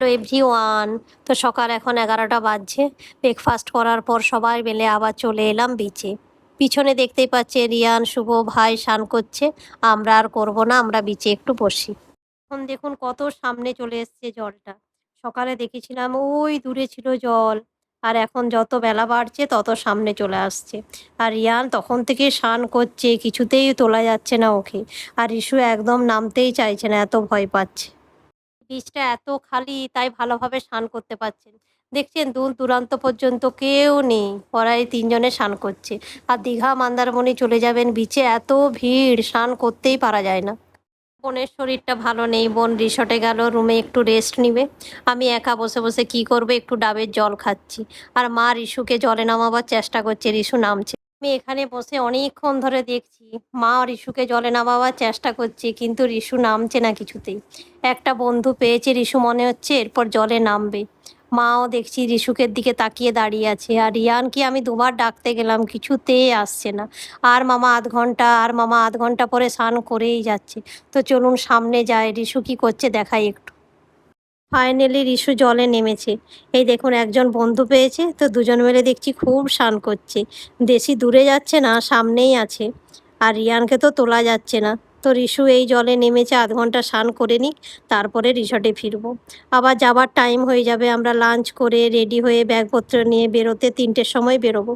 Hello every one তো সকাল এখন এগারোটা বাজছে। ব্রেকফাস্ট করার পর সবাই মিলে আবার চলে এলাম বিচে পিছনে দেখতেই পাচ্ছে রিয়ান, শুভ, ভাই স্নান করছে। আমরা আর করব না, আমরা বিচে একটু বসি। এখন দেখুন কত সামনে চলে এসছে জলটা। সকালে দেখেছিলাম ওই দূরে ছিল জল। আর এখন যত বেলা বাড়ছে, তত সামনে চলে আসছে। আর রিয়ান তখন থেকে স্নান করছে, কিছুতেই তোলা যাচ্ছে না ওকে। আর ইস্যু একদম নামতেই চাইছে না, এত ভয় পাচ্ছে। বীজটা এত খালি, তাই ভালোভাবে স্নান করতে পারছেন। দেখছেন, দূর দূরান্ত পর্যন্ত কেউ নেই ওরাই তিনজনে স্নান করছে। আর দীঘা মন্দারমণি চলে যাবেন, বিচে এত ভিড়, স্নান করতেই পারা যায় না। বোনের শরীরটা ভালো নেই, বোন রিসর্টে গেল, রুমে একটু রেস্ট নিবে। আমি একা বসে বসে কি করবে, একটু ডাবের জল খাচ্ছি। আর মা রিশুকে জলে নামাবার চেষ্টা করছে, রিশু নামছে। আমি এখানে বসে অনেকক্ষণ ধরে দেখছি, মা রিশুকে জলে নামাবার চেষ্টা করছে, কিন্তু রিশু নামছে না কিছুতেই। একটা বন্ধু পেয়েছে রিশু মনে হচ্ছে, এরপর জলে নামবে। মাও দেখছি রিশুকের দিকে তাকিয়ে দাঁড়িয়ে আছে, আর রিয়ানকে আমি দুবার ডাকতে গেলাম, কিছুতেই আসছে না। আর মামা আধ ঘণ্টা, আর মামা আধ ঘণ্টা পরে স্নান করেই যাচ্ছে। তো চলুন সামনে যায় রিশু কি করছে দেখাই একটু। ফাইনালি রিশু জলে নেমেছে। এই দেখুন, একজন বন্ধু পেয়েছে, তো দুজন মিলে দেখছি খুব স্নান করছে। বেশি দূরে যাচ্ছে না, সামনেই আছে। আর রিয়ানকে তো তোলা যাচ্ছে না। তো রিশু এই জলে নেমেছে, আধ ঘণ্টা স্নান করে নিক, তারপরে রিসর্টে ফিরবো। আবার যাবার টাইম হয়ে যাবে, আমরা লাঞ্চ করে রেডি হয়ে ব্যাগপত্র নিয়ে বেরোতে তিনটের সময় বেরোবো।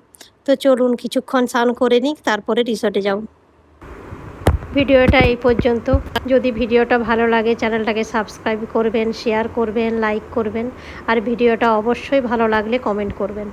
তো চলুন, কিছুক্ষণ স্নান করে নিক, তারপরে রিসর্টে যাব। ভিডিওটা এই পর্যন্ত। যদি ভিডিওটা ভালো লাগে, চ্যানেলটাকে সাবস্ক্রাইব করবেন শেয়ার করবেন লাইক করবেন, আর ভিডিওটা অবশ্যই ভালো লাগলে কমেন্ট করবেন।